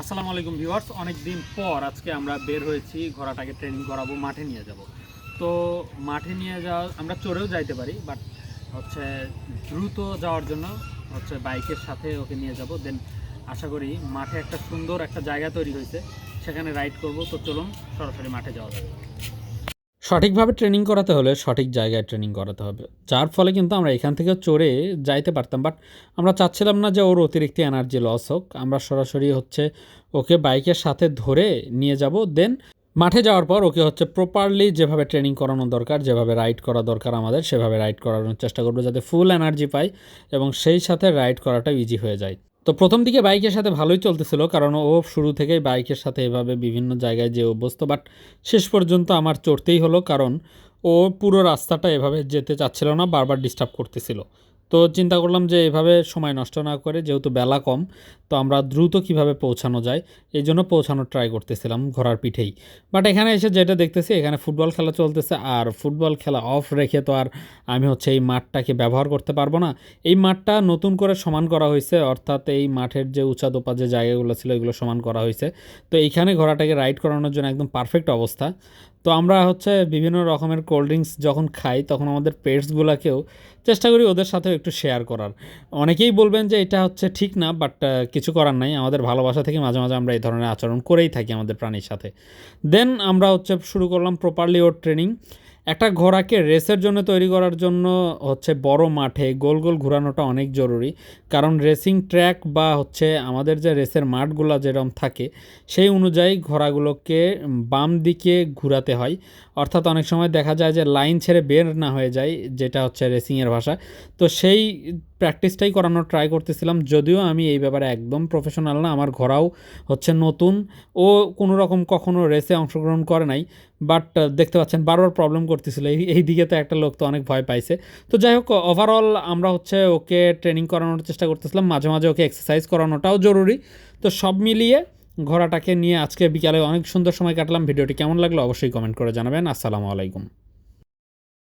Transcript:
আসসালামু আলাইকুম ভিউয়ার্স অনেক দিন পর আজকে আমরা বের হয়েছি, ঘোড়াটাকে ট্রেনিং করাবো, মাঠে নিয়ে যাব। তো মাঠে নিয়ে যাওয়া, আমরা চড়েও যাইতে পারি বাট হচ্ছে দ্রুত যাওয়ার জন্য হচ্ছে বাইকের সাথে ওকে নিয়ে যাব। দেন আশা করি মাঠে একটা সুন্দর একটা জায়গা তৈরি হয়েছে, সেখানে রাইড করব। তো চলুন, সরাসরি মাঠে যাওয়া যাবে সঠিকভাবে ট্রেনিং করাতে হলে সঠিক জায়গায় ট্রেনিং করাতে হবে। যার ফলে কিন্তু আমরা এখান থেকে চড়ে যাইতে পারতাম। বাট আমরা চাচ্ছিলাম না যে ওর অতিরিক্ত এনার্জি লস হোক। আমরা সরাসরি হচ্ছে ওকে বাইকের সাথে ধরে নিয়ে যাব। দেন মাঠে যাওয়ার পর ওকে হচ্ছে প্রপারলি যেভাবে ট্রেনিং করানো দরকার, যেভাবে রাইড করা দরকার আমাদের, সেভাবে রাইড করানোর চেষ্টা করব যাতে ফুল এনার্জি পাই এবং সেই সাথে রাইড করাটা ইজি হয়ে যায়। তো প্রথম দিকে বাইকের সাথে ভালোই চলতেছিল, কারণ ও শুরু থেকেই বাইকের সাথে এভাবে বিভিন্ন জায়গায় যে অভ্যস্ত বাট শেষ পর্যন্ত আমার চড়তেই হলো, কারণ ও পুরো রাস্তাটা এভাবে যেতে চাচ্ছিল না, বারবার ডিস্টার্ব করতেছিল। তো চিন্তা করলাম যে এভাবে সময় নষ্ট না করে, যেহেতু বেলা কম, তো আমরা দ্রুত কীভাবে পৌঁছানো যায়, এই জন্য পৌঁছানোর ট্রাই করতেছিলাম ঘোড়ার পিঠেই। বাট এখানে এসে যেটা দেখতেছি, এখানে ফুটবল খেলা চলতেছে, আর ফুটবল খেলা অফ রেখে তো আর আমি হচ্ছে এই মাঠটাকে ব্যবহার করতে পারব না। এই মাঠটা নতুন করে সমান করা হয়েছে, অর্থাৎ এই মাঠের যে উঁচা দোপা যে জায়গাগুলো ছিল, এগুলো সমান করা হয়েছে। তো এইখানে ঘোড়াটাকে রাইড করানোর জন্য একদম পারফেক্ট অবস্থা। তো আমরা হচ্ছে বিভিন্ন রকমের কোল্ড ড্রিঙ্কস যখন খাই, তখন আমাদের পেটসগুলোকেও চেষ্টা করি ওদের সাথেও একটু শেয়ার করার। অনেকেই বলবেন যে এটা হচ্ছে ঠিক না বাট কিছু করার নাই। আমাদের ভালোবাসা থেকে মাঝে মাঝে আমরা এই ধরনের আচরণ করেই থাকি আমাদের প্রাণীর সাথে। দেন আমরা হচ্ছে শুরু করলাম প্রপারলি ওর ট্রেনিং একটা ঘোড়াকে রেসের জন্য তৈরি করার জন্য হচ্ছে বড় মাঠে গোল গোল ঘোরানোটা অনেক জরুরি। কারণ রেসিং ট্র্যাক বা হচ্ছে আমাদের যে রেসের মাঠগুলো যেরকম থাকে, সেই অনুযায়ী ঘোড়াগুলোকে বাম দিকে ঘুরাতে হয়। অর্থাৎ অনেক সময় দেখা যায় যে লাইন ছেড়ে বের না হয়ে যায়, যেটা হচ্ছে রেসিংয়ের ভাষা। তো সেই প্র্যাকটিসটাই করানোর ট্রাই করতেছিলাম। যদিও আমি এই ব্যাপারে একদম প্রফেশনাল না, আমার ঘোড়াও হচ্ছে নতুন। ও কোনো রকম কখনো রেসে অংশগ্রহণ করে নাই। বাট দেখতে পাচ্ছেন বারবার প্রবলেম করতেছিল। এই এই দিকে তো একটা লোক তো অনেক ভয় পাইছে। তো যাই হোক ওভারঅল আমরা হচ্ছে ওকে ট্রেনিং করানোর চেষ্টা করতেছিলাম। মাঝে মাঝে ওকে এক্সারসাইজ করানোটাও জরুরি। তো সব মিলিয়ে ঘোড়াটাকে নিয়ে আজকে বিকালে অনেক সুন্দর সময় কাটলাম। ভিডিওটি কেমন লাগল অবশ্যই কমেন্ট করে জানাবেন। আসসালামু আলাইকুম।